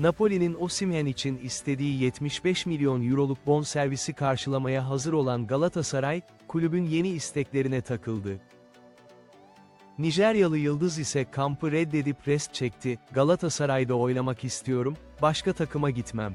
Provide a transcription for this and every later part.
Napoli'nin Osimhen için istediği 75 milyon euroluk bonservisi karşılamaya hazır olan Galatasaray, kulübün yeni isteklerine takıldı. Nijeryalı Yıldız ise kampı reddedip rest çekti, Galatasaray'da oynamak istiyorum, başka takıma gitmem.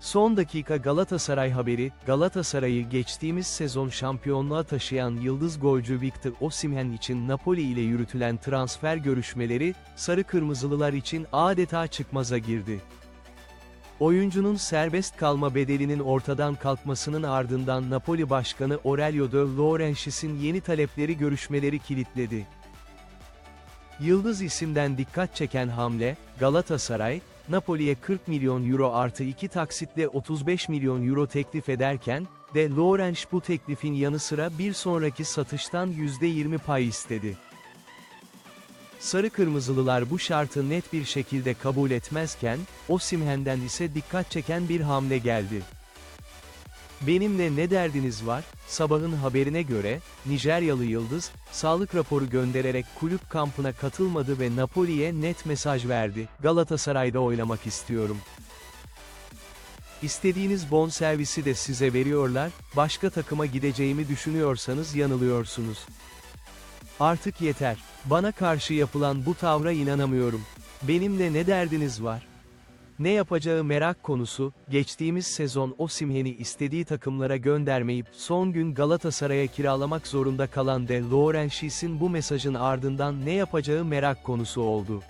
Son dakika Galatasaray haberi, Galatasaray'ı geçtiğimiz sezon şampiyonluğa taşıyan yıldız golcü Victor Osimhen için Napoli ile yürütülen transfer görüşmeleri, Sarı Kırmızılılar için adeta çıkmaza girdi. Oyuncunun serbest kalma bedelinin ortadan kalkmasının ardından Napoli Başkanı Aurelio De Laurentiis'in yeni talepleri görüşmeleri kilitledi. Yıldız isimden dikkat çeken hamle, Galatasaray, Napoli'ye 40 milyon euro artı 2 taksitle 35 milyon euro teklif ederken, De Laurentiis bu teklifin yanı sıra bir sonraki satıştan %20 pay istedi. Sarı Kırmızılılar bu şartı net bir şekilde kabul etmezken, Osimhen'den ise dikkat çeken bir hamle geldi. Benimle ne derdiniz var? Sabahın haberine göre, Nijeryalı Yıldız, sağlık raporu göndererek kulüp kampına katılmadı ve Napoli'ye net mesaj verdi. Galatasaray'da oynamak istiyorum. İstediğiniz bonservisi de size veriyorlar, başka takıma gideceğimi düşünüyorsanız yanılıyorsunuz. Artık yeter. Bana karşı yapılan bu tavra inanamıyorum. Benimle ne derdiniz var? Ne yapacağı merak konusu, geçtiğimiz sezon Osimhen'i istediği takımlara göndermeyip son gün Galatasaray'a kiralamak zorunda kalan De Laurentiis'in bu mesajın ardından ne yapacağı merak konusu oldu.